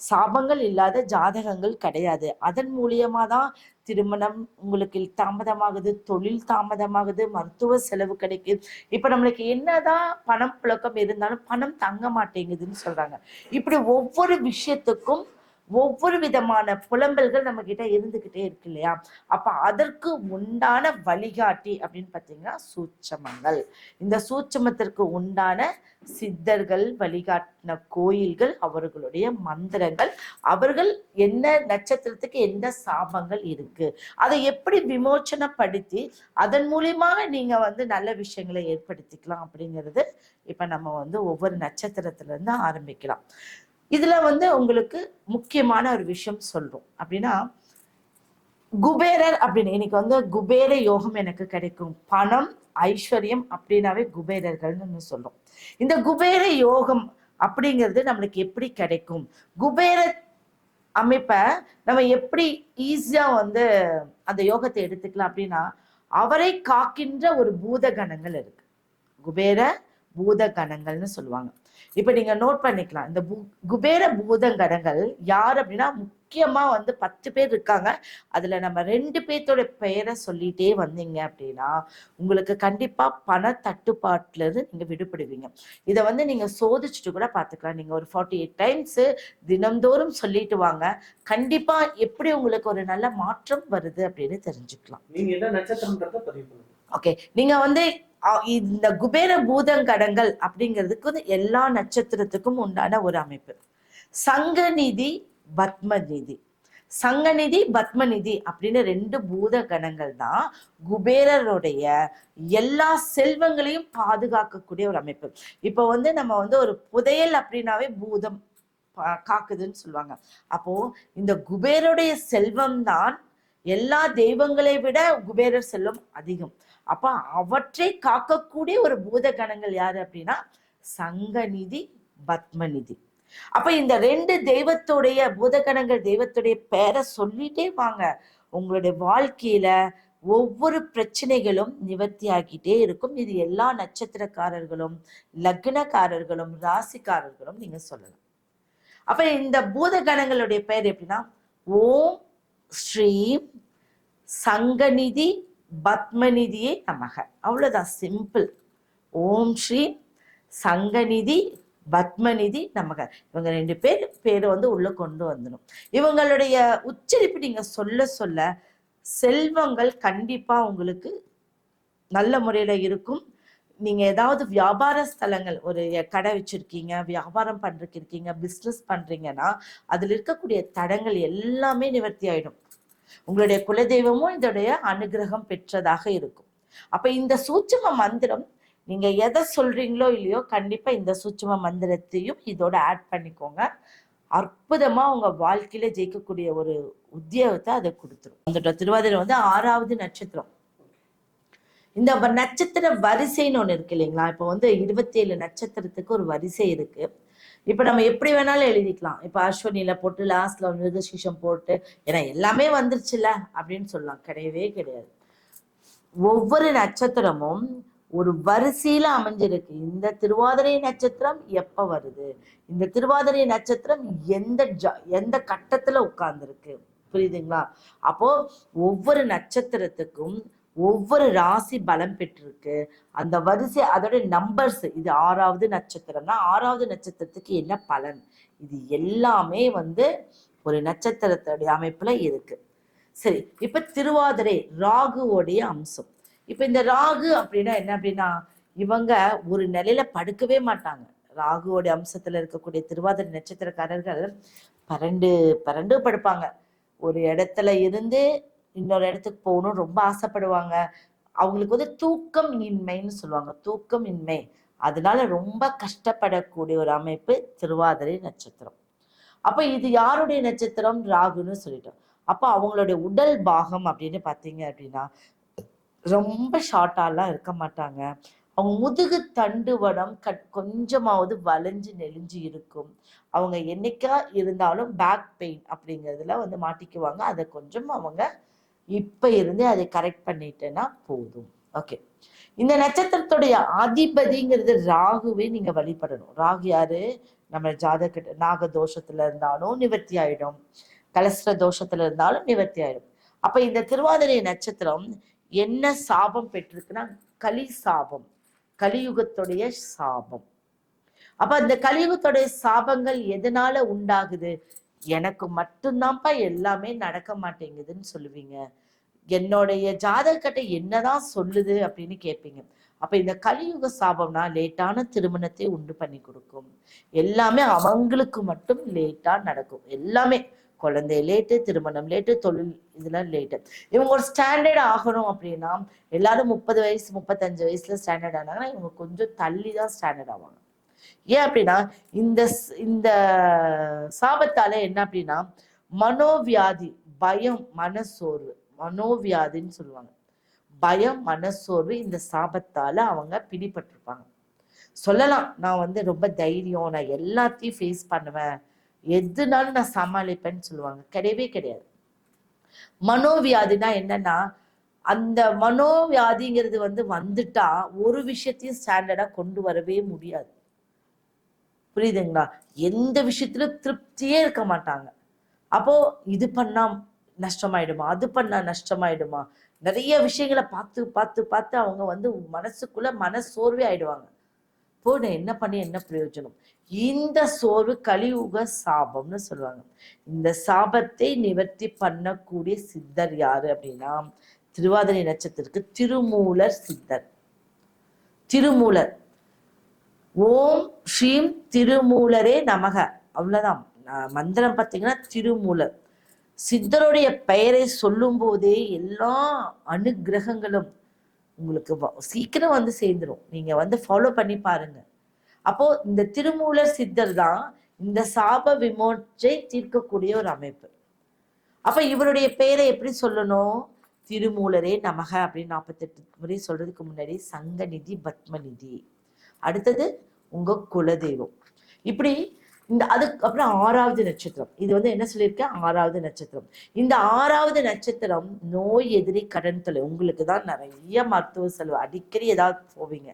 சாபங்கள் இல்லாத ஜாதகங்கள் கிடையாது. அதன் மூலியமா தான் திருமணம் உங்களுக்கு தாமதமாகுது தொழில் தாமதமாகுது மருத்துவ செலவு கிடைக்குது. இப்ப நம்மளுக்கு என்னதான் பணம் புழக்கம் இருந்தாலும் பணம் தங்க மாட்டேங்குதுன்னு சொல்றாங்க. இப்படி ஒவ்வொரு விஷயத்துக்கும் ஒவ்வொரு விதமான புலம்பல்கள் நம்ம கிட்ட இருந்துகிட்டே இருக்கு இல்லையா? அப்ப அதற்கு உண்டான வழிகாட்டி அப்படின்னு பாத்தீங்கன்னா சூட்சமங்கள். இந்த சூட்சமத்திற்கு உண்டான சித்தர்கள் வழிகாட்டின கோயில்கள் அவர்களுடைய மந்திரங்கள் அவர்கள் என்ன நட்சத்திரத்துக்கு எந்த சாபங்கள் இருக்கு? அதை எப்படி விமோச்சனப்படுத்தி அதன் மூலியமாக நீங்க வந்து நல்ல விஷயங்களை ஏற்படுத்திக்கலாம் அப்படிங்கிறது இப்ப நம்ம வந்து ஒவ்வொரு நட்சத்திரத்துல இருந்து ஆரம்பிக்கலாம். இதுல வந்து உங்களுக்கு முக்கியமான ஒரு விஷயம் சொல்றோம். அப்படின்னா குபேரர் அப்படின்னு இன்னைக்கு வந்து குபேர யோகம் எனக்கு கிடைக்கும். பணம் ஐஸ்வர்யம் அப்படின்னாவே குபேரர்கள்னு சொல்லும் இந்த குபேர யோகம் அப்படிங்கிறது நம்மளுக்கு எப்படி கிடைக்கும்? குபேர அமைப்பை நம்ம எப்படி ஈஸியா வந்து அந்த யோகத்தை எடுத்துக்கலாம் அப்படின்னா அவரை காக்கின்ற ஒரு பூத கணங்கள் இருக்கு. குபேர பூத கணங்கள்னு சொல்லுவாங்க. இப்ப நீங்க நோட் பண்ணிக்கலாம். இந்த குபேர பூதங்கணங்கள் யார் அப்படின்னா முக்கியமா வந்து பத்து பேர் இருக்காங்க. அதுல நம்ம ரெண்டு பேர்த்தோட பெயரை சொல்லிட்டே வந்தீங்க அப்படின்னா உங்களுக்கு கண்டிப்பா பண தட்டுப்பாட்டுல இருந்து நீங்க விடுபடுவீங்க. இதை வந்து நீங்க சோதிச்சுட்டு கூட பாத்துக்கலாம் நீங்க ஒரு ஃபார்ட்டி எயிட் டைம்ஸ் தினம்தோறும் சொல்லிட்டு வாங்க. கண்டிப்பா எப்படி உங்களுக்கு ஒரு நல்ல மாற்றம் வருது அப்படின்னு தெரிஞ்சுக்கலாம். ஓகே நீங்க வந்து இந்த குபேர பூதங்கடங்கள் அப்படிங்கிறதுக்கு வந்து எல்லா நட்சத்திரத்துக்கும் உண்டான ஒரு அமைப்பு. சங்கநிதி பத்மநிதி சங்கநிதி பத்மநிதி அப்படின்னு ரெண்டு பூத கணங்கள் தான் குபேரருடைய எல்லா செல்வங்களையும் பாதுகாக்கக்கூடிய ஒரு அமைப்பு. இப்போ வந்து நம்ம வந்து ஒரு புதையல் அப்படின்னாவே பூதம் காக்குதுன்னு சொல்லுவாங்க. அப்போ இந்த குபேருடைய செல்வம் தான் எல்லா தெய்வங்களை விட குபேரர் செல்வம் அதிகம். அப்ப அவற்றை காக்கக்கூடிய ஒரு பூதகணங்கள் யாரு அப்படின்னா? சங்கநிதி பத்மநிதி. அப்ப இந்த ரெண்டு தெய்வத்துடைய பூதகணங்கள் தெய்வத்துடைய பெயரை சொல்லிட்டே வாங்க. உங்களுடைய வாழ்க்கையில ஒவ்வொரு பிரச்சனைகளும் நிவர்த்தி ஆகிட்டே இருக்கும். இது எல்லா நட்சத்திரக்காரர்களும் லக்னக்காரர்களும் ராசிக்காரர்களும் நீங்க சொல்லலாம். அப்ப இந்த பூதகணங்களுடைய பெயர் எப்படின்னா? ஓம் ஸ்ரீம் சங்கநிதி பத்மநிதியே நமக. அவ்வளோதான் சிம்பிள் ஓம் ஸ்ரீ சங்கநிதி பத்மநிதி நமக. இவங்க ரெண்டு பேர் பேரை வந்து உள்ளே கொண்டு வந்துடும் இவங்களுடைய உச்சரிப்பு நீங்கள் சொல்ல சொல்ல செல்வங்கள் கண்டிப்பாக உங்களுக்கு நல்ல முறையில் இருக்கும். நீங்கள் ஏதாவது வியாபார ஸ்தலங்கள் ஒரு கடை வச்சுருக்கீங்க வியாபாரம் பண்ணுறக்கு இருக்கீங்க பிஸ்னஸ் பண்ணுறீங்கன்னா அதில் இருக்கக்கூடிய தடங்கள் எல்லாமே நிவர்த்தி ஆகிடும் உங்களுடைய குலதெய்வமும் இதோடைய அனுகிரகம் பெற்றதாக இருக்கும். அப்ப இந்த சூட்சும மந்திரம் நீங்க எதை சொல்றீங்களோ இல்லையோ கண்டிப்பா இந்த சூட்சும மந்திரத்தையும் இதோட ஆட் பண்ணிக்கோங்க. அற்புதமா உங்க வாழ்க்கையில ஜெயிக்கக்கூடிய ஒரு உத்தியோகத்தை அதை கொடுத்துரும். அந்த திருவாதிரை வந்து ஆறாவது நட்சத்திரம். இந்த நட்சத்திர வரிசைன்னு ஒண்ணு இருக்கு இல்லைங்களா? இப்போ வந்து இருபத்தி ஏழு நட்சத்திரத்துக்கு ஒரு வரிசை இருக்கு. இப்ப நம்ம எப்படி வேணாலும் எழுதிக்கலாம். இப்ப அஸ்வனில போட்டு லாஸ்ட்ல மிருகசீஷம் போட்டு ஏன்னா எல்லாமே வந்துருச்சுல அப்படின்னு சொல்லலாம். கிடையவே கிடையாது. ஒவ்வொரு நட்சத்திரமும் ஒரு வரிசையில அமைஞ்சிருக்கு. இந்த திருவாதிரை நட்சத்திரம் எப்ப வருது? இந்த திருவாதிரை நட்சத்திரம் எந்த ஜ- எந்த கட்டத்துல உட்கார்ந்துருக்கு? புரியுதுங்களா? அப்போ ஒவ்வொரு நட்சத்திரத்துக்கும் ஒவ்வொரு ராசி பலம் பெற்றிருக்கு. அந்த வரிசை அதோட நம்பர்ஸ் இது ஆறாவது நட்சத்திரம்னா ஆறாவது நட்சத்திரத்துக்கு என்ன பலன்? இது எல்லாமே வந்து ஒரு நட்சத்திரத்துடைய அமைப்புல இருக்கு. சரி இப்ப திருவாதிரை ராகுவோடைய அம்சம். இப்ப இந்த ராகு அப்படின்னா என்ன அப்படின்னா இவங்க ஒரு நிலையில படுக்கவே மாட்டாங்க. ராகுவோட அம்சத்துல இருக்கக்கூடிய திருவாதிரை நட்சத்திரக்காரர்கள் பரண்டு பரண்டு படுப்பாங்க. ஒரு இடத்துல இருந்து இன்னொரு இடத்துக்கு போகணும் ரொம்ப ஆசைப்படுவாங்க. அவங்களுக்கு வந்து தூக்கம் இன்மைன்னு சொல்லுவாங்க. தூக்கம் இன்மை அதனால ரொம்ப கஷ்டப்படக்கூடிய ஒரு அமைப்பு திருவாதிரை நட்சத்திரம். அப்ப இது யாருடைய நட்சத்திரம்? ராகுன்னு சொல்லிட்டோம். அப்போ அவங்களுடைய உடல் பாகம் அப்படின்னு பார்த்தீங்க அப்படின்னா ரொம்ப ஷார்ட்டாலாம் இருக்க மாட்டாங்க. அவங்க முதுகு தண்டுவடம் கட் கொஞ்சமாவது வளைஞ்சு நெளிஞ்சு இருக்கும். அவங்க என்னைக்கா இருந்தாலும் பேக் பெயின் அப்படிங்கிறதுல வந்து மாட்டிக்குவாங்க. அதை கொஞ்சம் அவங்க இப்ப இருந்து அதை கரெக்ட் பண்ணிட்டேன்னா போதும். ஓகே இந்த நட்சத்திரத்துடைய அதிபதிங்கிறது ராகுவே நீங்க வழிபடணும். ராகு யாரு? நம்ம ஜாதக நாக தோஷத்துல இருந்தாலும் நிவர்த்தி ஆயிடும். கலஸ்திர தோஷத்துல இருந்தாலும் நிவர்த்தி ஆயிடும். அப்ப இந்த திருவாதிரை நட்சத்திரம் என்ன சாபம் பெற்றிருக்குன்னா கலி சாபம். கலியுகத்துடைய சாபம். அப்ப அந்த கலியுகத்துடைய சாபங்கள் எதனால உண்டாகுது? எனக்கு மட்டும்தான்ப்பா எல்லாமே நடக்க மாட்டேங்குதுன்னு சொல்லுவீங்க. என்னுடைய ஜாதகத்தை என்னதான் சொல்லுது அப்படின்னு கேட்பீங்க. அப்ப இந்த கலியுக சாபம்னா லேட்டான திருமணத்தை உண்டு பண்ணி கொடுக்கும். எல்லாமே அவங்களுக்கு மட்டும் லேட்டா நடக்கும். எல்லாமே குழந்தை லேட்டு திருமணம் லேட்டு தொழில் இதெல்லாம் லேட்டு. இவங்க ஒரு ஸ்டாண்டர்ட் ஆகணும் அப்படின்னா எல்லாரும் முப்பது வயசு முப்பத்தஞ்சு வயசுல ஸ்டாண்டர்ட் ஆனாங்கன்னா இவங்க கொஞ்சம் தள்ளி தான் ஸ்டாண்டர்ட் ஆவாங்க. ஏன் அப்படின்னா இந்த ஸ்- இந்த சாபத்தால என்ன அப்படின்னா மனோவியாதி பயம் மனசோர்வு. மனோவியாதின்னு சொல்லுவாங்க. பயம் மனசோர்வு இந்த சாபத்தால அவங்க பிடிபட்டிருப்பாங்க. சொல்லலாம் நான் வந்து ரொம்ப தைரியம் நான் எல்லாத்தையும் ஃபேஸ் பண்ணுவேன். எதுனாலும் நான் சமாளிப்பேன்னு சொல்லுவாங்க. கிடையவே கிடையாது. மனோவியாதினா என்னன்னா அந்த மனோவியாதிங்கிறது வந்து வந்துட்டா ஒரு விஷயத்தையும் ஸ்டாண்டர்டா கொண்டு வரவே முடியாது. புரியுதுங்களா? எந்த விஷயத்துல திருப்தியே இருக்க மாட்டாங்க. அப்போ இது பண்ணா நஷ்டமாயிடுமா? அது பண்ணா நஷ்டமாயிடுமா? நிறைய விஷயங்களை பார்த்து பார்த்து பார்த்து அவங்க வந்து மனசுக்குள்ள மன சோர்வே ஆயிடுவாங்க. இப்போ நான் என்ன பண்ணி என்ன பிரயோஜனம்? இந்த சோர்வு கலியுக சாபம்னு சொல்லுவாங்க. இந்த சாபத்தை நிவர்த்தி பண்ணக்கூடிய சித்தர் யாரு அப்படின்னா திருவாதிரை நட்சத்திரத்துக்கு திருமூலர் சித்தர். திருமூலர். ஓம் ஸ்ரீம் திருமூலரே நமக. அவ்வளவுதான். மந்திரம் பார்த்தீங்கன்னா திருமூலர். சித்தருடைய பெயரை சொல்லும் போதே எல்லா அனுகிரகங்களும் உங்களுக்கு சீக்கிரம் வந்து சேர்ந்துரும். நீங்க வந்து ஃபாலோ பண்ணி பாருங்க. அப்போ இந்த திருமூலர் சித்தர் தான் இந்த சாப விமோச்சை தீர்க்கக்கூடிய ஒரு அமைப்பு. அப்ப இவருடைய பெயரை எப்படி சொல்லணும்? திருமூலரே நமக அப்படின்னு நாற்பத்தெட்டு முறை சொல்றதுக்கு முன்னாடி சங்கநிதி பத்மநிதி அடுத்தது உங்க குலதெய்வம். இப்படி இந்த அதுக்கப்புறம் ஆறாவது நட்சத்திரம். இது வந்து என்ன சொல்லியிருக்கேன்? ஆறாவது நட்சத்திரம். இந்த ஆறாவது நட்சத்திரம் நோய் எதிரி கடன் தொலை உங்களுக்கு தான் நிறைய மருத்துவ செலவு. அடிக்கடி ஏதாவது போவீங்க.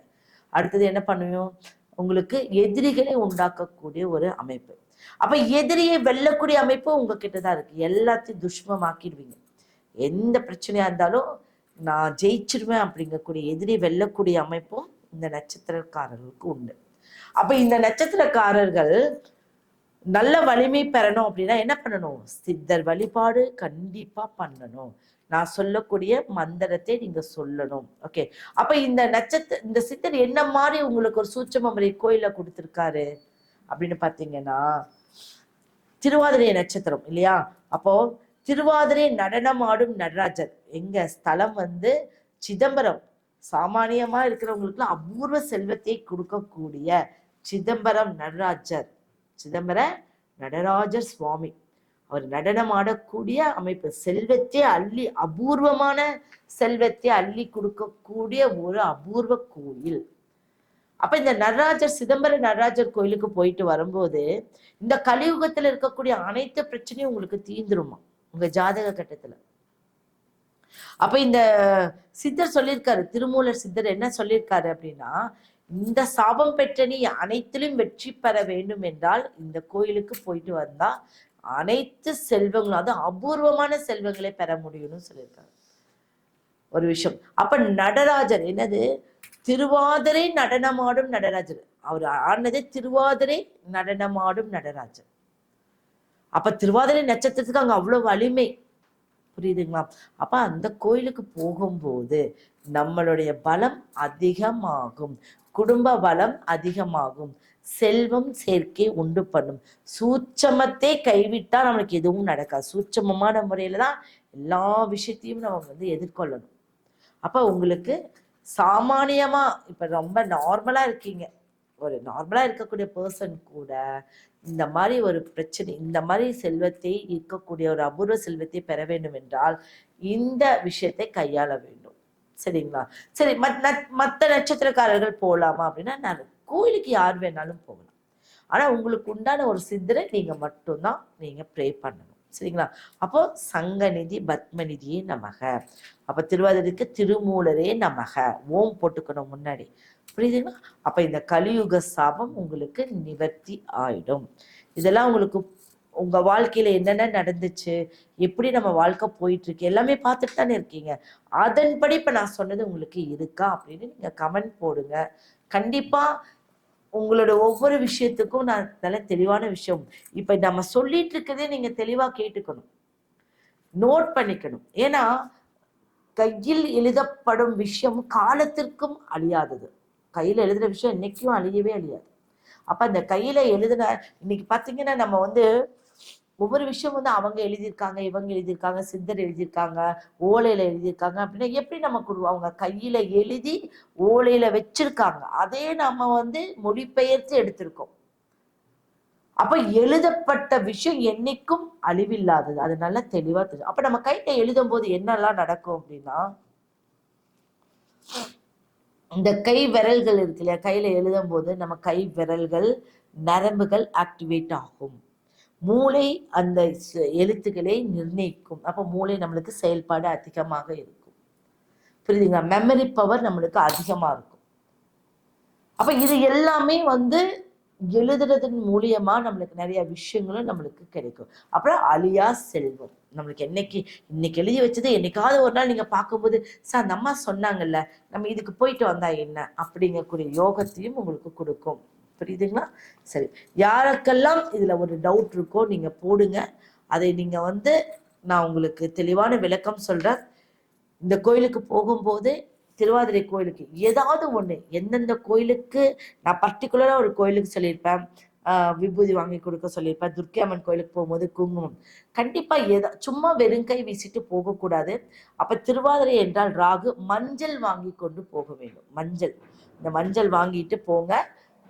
அடுத்தது என்ன பண்ணுவோம் உங்களுக்கு எதிரிகளை உண்டாக்கக்கூடிய ஒரு அமைப்பு. அப்ப எதிரியை வெல்லக்கூடிய அமைப்பு உங்ககிட்ட தான் இருக்கு. எல்லாத்தையும் துஷ்மமாக்கிடுவீங்க. எந்த பிரச்சனையா இருந்தாலும் நான் ஜெயிச்சிருவேன் அப்படிங்கக்கூடிய எதிரி வெல்லக்கூடிய அமைப்பும் இந்த நட்சத்திரக்காரர்களுக்கு உண்டு. அப்ப இந்த நட்சத்திரக்காரர்கள் நல்ல வலிமை பெறணும் அப்படின்னா என்ன பண்ணணும்? சித்தர் வழிபாடு கண்டிப்பா பண்ணணும். நான் சொல்லக்கூடிய மந்திரத்தை நீங்க சொல்லணும். ஓகே அப்ப இந்த நட்சத்திர இந்த சித்தர் என்ன மாதிரி உங்களுக்கு ஒரு சூட்சமரை கோயில கொடுத்திருக்காரு? அப்படின்னு பாத்தீங்கன்னா திருவாதிரை நட்சத்திரம் இல்லையா? அப்போ திருவாதிரை நடனமாடும் நடராஜர். எங்க? ஸ்தலம் வந்து சிதம்பரம். சாமானியமா இருக்கிறவங்களுக்குலாம் அபூர்வ செல்வத்தை கொடுக்கக்கூடிய சிதம்பரம் நடராஜர். சிதம்பர நடராஜர் சுவாமி. அவர் நடனம் ஆடக்கூடிய அமைப்பு. செல்வத்தை அள்ளி அபூர்வமான செல்வத்தை அள்ளி கொடுக்கக்கூடிய ஒரு அபூர்வ கோயில். அப்ப இந்த நடராஜர் சிதம்பர நடராஜர் கோயிலுக்கு போயிட்டு வரும்போது இந்த கலியுகத்துல இருக்கக்கூடிய அனைத்து பிரச்சனையும் உங்களுக்கு தீந்துருமா உங்க ஜாதக கட்டத்துல? அப்ப இந்த சித்தர் சொல்லியிருக்காரு திருமூலர் சித்தர் என்ன சொல்லியிருக்காரு அப்படின்னா இந்த சாபம் பெற்ற நீ அனைத்திலும் வெற்றி பெற வேண்டும் என்றால் இந்த கோயிலுக்கு போயிட்டு வந்தா அனைத்து செல்வங்களும் அது அபூர்வமான செல்வங்களை பெற முடியும்னு சொல்லியிருக்காரு. ஒரு விஷயம். அப்ப நடராஜர் என்னது? திருவாதிரை நடனமாடும் நடராஜர். அவர் ஆனது திருவாதிரை நடனமாடும் நடராஜர். அப்ப திருவாதிரை நட்சத்திரத்துக்கு அங்க அவ்வளவு வலிமை புரியுதுங்களா? அப்போ அந்த கோயிலுக்கு போகும்போது நம்மளுடைய பலம் அதிகமாகும். குடும்ப பலம் அதிகமாகும். செல்வம் சேர்க்கை உண்டு பண்ணும். சூட்சமத்தை கைவிட்டால் நம்மளுக்கு எதுவும் நடக்காது. சூட்சமமான முறையில தான் எல்லா விஷயத்தையும் நம்ம வந்து எதிர்கொள்ளணும். அப்ப உங்களுக்கு சாமானியமா இப்போ ரொம்ப நார்மலா இருக்கீங்க. ஒரு நார்மலா இருக்கக்கூடிய பர்சன் கூட இந்த மாதிரி ஒரு பிரச்சனை இந்த மாதிரி செல்வத்தை இருக்கக்கூடிய ஒரு அபூர்வ செல்வத்தை பெற வேண்டும் என்றால் இந்த விஷயத்தை கையாள வேண்டும். சரிங்களா? சரி மத் மத்த நட்சத்திரக்காரர்கள் போகலாமா அப்படின்னா நான் கோயிலுக்கு யார் வேணாலும் போகலாம். ஆனா உங்களுக்கு உண்டான ஒரு சித்தரை நீங்க மட்டும்தான் நீங்க ப்ரே பண்ணணும். சரிங்களா? அப்போ சங்கநிதி பத்மநிதியே நமக. அப்போ திருவாதிரைக்கு திருமூலரே நமக. ஓம் போட்டுக்கணும் முன்னாடி. புரியுதுங்களா? அப்ப இந்த கலியுக சாபம் உங்களுக்கு நிவர்த்தி ஆயிடும். இதெல்லாம் உங்களுக்கு உங்க வாழ்க்கையில என்னென்ன நடந்துச்சு? எப்படி நம்ம வாழ்க்கை போயிட்டு இருக்கு எல்லாமே பார்த்துட்டு தானே இருக்கீங்க. அதன்படி இப்ப நான் சொன்னது உங்களுக்கு இருக்கா அப்படின்னு நீங்க கமெண்ட் போடுங்க. கண்டிப்பா உங்களோட ஒவ்வொரு விஷயத்துக்கும் நான் நல்ல தெளிவான விஷயம். இப்ப நம்ம சொல்லிட்டு இருக்கதே நீங்க தெளிவா கேட்டுக்கணும். நோட் பண்ணிக்கணும். ஏன்னா கையில் எழுதப்படும் விஷயம் காலத்திற்கும் அழியாதது. கையில எழுதுற விஷயம் என்னைக்கும் அழியவே அழியாது. அப்ப அந்த கையில எழுதுன இன்னைக்கு பாத்தீங்கன்னா நம்ம வந்து ஒவ்வொரு விஷயம் வந்து அவங்க எழுதியிருக்காங்க இவங்க எழுதியிருக்காங்க சித்தர் எழுதியிருக்காங்க ஓலையில எழுதியிருக்காங்க அப்படின்னா எப்படி நம்ம கொடுவோம் அவங்க கையில எழுதி ஓலையில வச்சிருக்காங்க. அதே நம்ம வந்து மொழிபெயர்த்து எடுத்திருக்கோம். அப்ப எழுதப்பட்ட விஷயம் என்னைக்கும் அழிவில்லாதது. அது நல்லா தெளிவா தெரியும். அப்ப நம்ம கையில எழுதும் போது என்னெல்லாம் நடக்கும் அப்படின்னா இந்த கை விரல்கள் இருக்கு இல்லையா? கையில எழுதும் போது நம்ம கை விரல்கள் நரம்புகள் ஆக்டிவேட் ஆகும். மூளை அந்த எழுத்துக்களை நிர்ணயிக்கும். அப்ப மூளை நம்மளுக்கு செயல்பாடு அதிகமாக இருக்கும். புரியுதுங்களா? மெமரி பவர் நம்மளுக்கு அதிகமா இருக்கும். அப்ப இது எல்லாமே வந்து எழுதுறதன் மூலியமா நம்மளுக்கு நிறைய விஷயங்களும் நம்மளுக்கு கிடைக்கும். அப்புறம் அழியா செல்வம். நம்மளுக்கு என்னைக்கு இன்னைக்கு எழுதி வச்சது என்னைக்காவது ஒரு நாள் நீங்க பார்க்கும்போது சார் அந்த அம்மா சொன்னாங்கல்ல நம்ம இதுக்கு போயிட்டு வந்தா என்ன? அப்படிங்கக்கூடிய யோகத்தையும் உங்களுக்கு கொடுக்கும். புரியுதுங்களா? சரி. யாருக்கெல்லாம் இதுல ஒரு டவுட் இருக்கோ நீங்க போடுங்க. அதை நீங்க வந்து நான் உங்களுக்கு தெளிவான விளக்கம் சொல்றேன். இந்த கோயிலுக்கு போகும்போது திருவாதிரை கோயிலுக்கு ஏதாவது ஒன்று எந்தெந்த கோயிலுக்கு நான் பர்டிகுலராக ஒரு கோயிலுக்கு சொல்லியிருப்பேன். விபூதி வாங்கி கொடுக்க சொல்லியிருப்பேன். துர்க்கை அம்மன் கோயிலுக்கு போகும்போது குங்குமம். கண்டிப்பாக எதா சும்மா வெறுங்கை வீசிட்டு போகக்கூடாது அப்போ திருவாதிரை என்றால் ராகு மஞ்சள் வாங்கி கொண்டு போக வேண்டும். மஞ்சள். இந்த மஞ்சள் வாங்கிட்டு போங்க.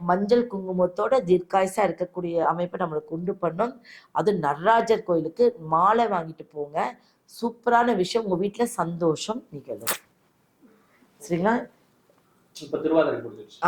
மஞ்சள் குங்குமத்தோட தீர்க்காயசா இருக்கக்கூடிய அமைப்பை நம்மளுக்கு உண்டு பண்ணும். அது நடராஜர் கோயிலுக்கு மாலை வாங்கிட்டு போங்க. சூப்பரான விஷயம். உங்க வீட்டுல சந்தோஷம் நிகழும். சரிங்களா? இப்ப திருவாதிரை முடிஞ்சிருச்சு.